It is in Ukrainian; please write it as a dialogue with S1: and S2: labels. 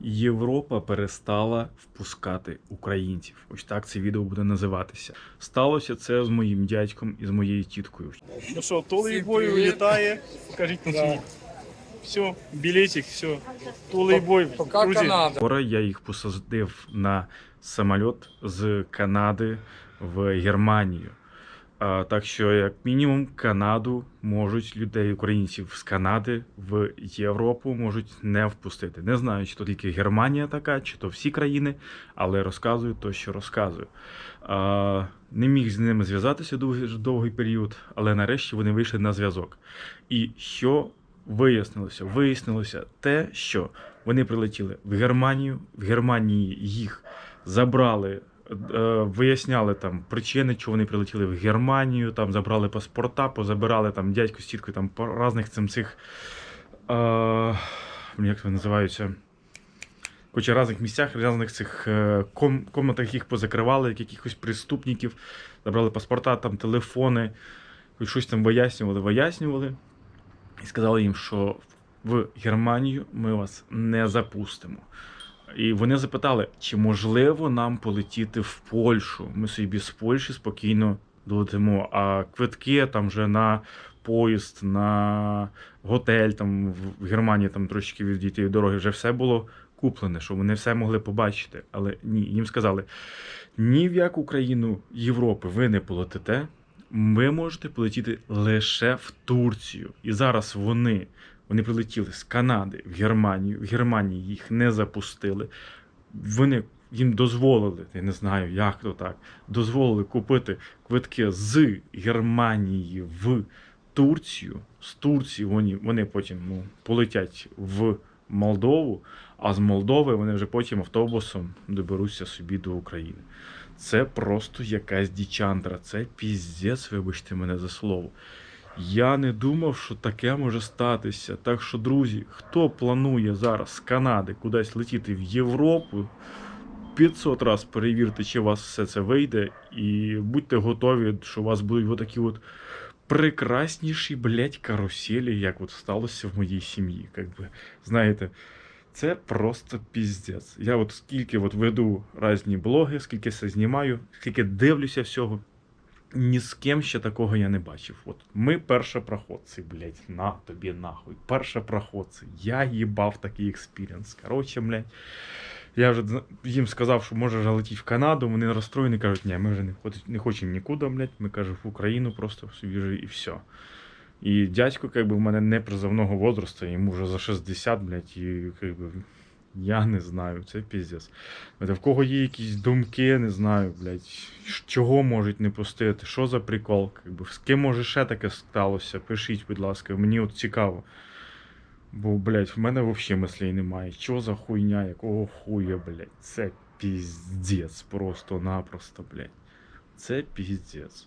S1: Європа перестала впускати українців. Ось так це відео буде називатися. Сталося це з моїм дядьком і з моєю тіткою.
S2: Ну що, Толий
S3: Всім
S2: бой
S3: привіт.
S2: улітає. Кажіть на світ. Все, білетик, все. Толий бой.
S3: Пока
S2: Друзі,
S3: Канада.
S1: Вчора я їх посадив на самоліт з Канади в Германію. Так що, як мінімум, Канаду можуть людей, українців з Канади в Європу можуть не впустити. Не знаю, чи то тільки Германія така, чи то всі країни, але розказую то, що розказую. Не міг з ними зв'язатися довгий, довгий період, але нарешті вони вийшли на зв'язок. І що вияснилося? Вияснилося те, що вони прилетіли в Германію. В Германії їх забрали, виясняли там причини, чого вони прилетіли в Германію. Там забрали паспорта, позабирали там дядьку з тіткою там по різних цим цих. Е, як вони називаються? Короче, різних місцях, різних цих е, ком, комнатах їх позакривали, як якихось преступників, забрали паспорта, там телефони, щось там вияснювали, вияснювали. І сказали їм, що в Германію ми вас не запустимо. І вони запитали, чи можливо нам полетіти в Польщу. Ми собі з Польщі спокійно долетимо, а квитки там вже на поїзд, на готель там в Германії там відійти від дороги, вже все було куплене, що вони все могли побачити. Але ні, їм сказали: ні в яку країну Європи ви не полетите, ви можете полетіти лише в Турцію. І зараз вони, вони прилетіли з Канади в Германію. В Германії їх не запустили. Вони їм дозволили, я не знаю, як то так, дозволили купити квитки з Германії в Турцію. З Турції вони, вони потім ну, полетять в Молдову, а з Молдови вони вже потім автобусом доберуться собі до України. Це просто якась дічандра, це піздець, вибачте мене за слово. Я не думав, що таке може статися. Так що, друзі, хто планує зараз з Канади кудись летіти в Європу, 500 раз перевірте, чи у вас все це вийде, і будьте готові, що у вас будуть отакі от прекрасніші, блядь, каруселі, як от сталося в моїй сім'ї. Как би, знаєте, це просто піздець. Я от скільки от веду різні блоги, скільки все знімаю, скільки дивлюся всього. Ні з ким ще такого я не бачив. От ми першопроходці, блядь, на тобі нахуй. Першопроходці. Я їбав такий експіріенс. Коротше, блядь. Я вже їм сказав, що може летіти в Канаду. Вони розстроєні, кажуть, ні, ми вже не, не хочемо нікуди, блядь. Ми кажемо в Україну просто собі вже і все. І дядько, как би, в мене не призовного возрасту, йому вже за 60, блядь, і как би, я не знаю, це піздець. В кого є якісь думки, не знаю, блядь, чого можуть не пустити, що за прикол, как би, з ким може ще таке сталося, пишіть, будь ласка, мені от цікаво. Бо, блядь, в мене взагалі мислей немає. Що за хуйня, якого хуя, блядь, це піздець просто-напросто, блядь. Це піздець.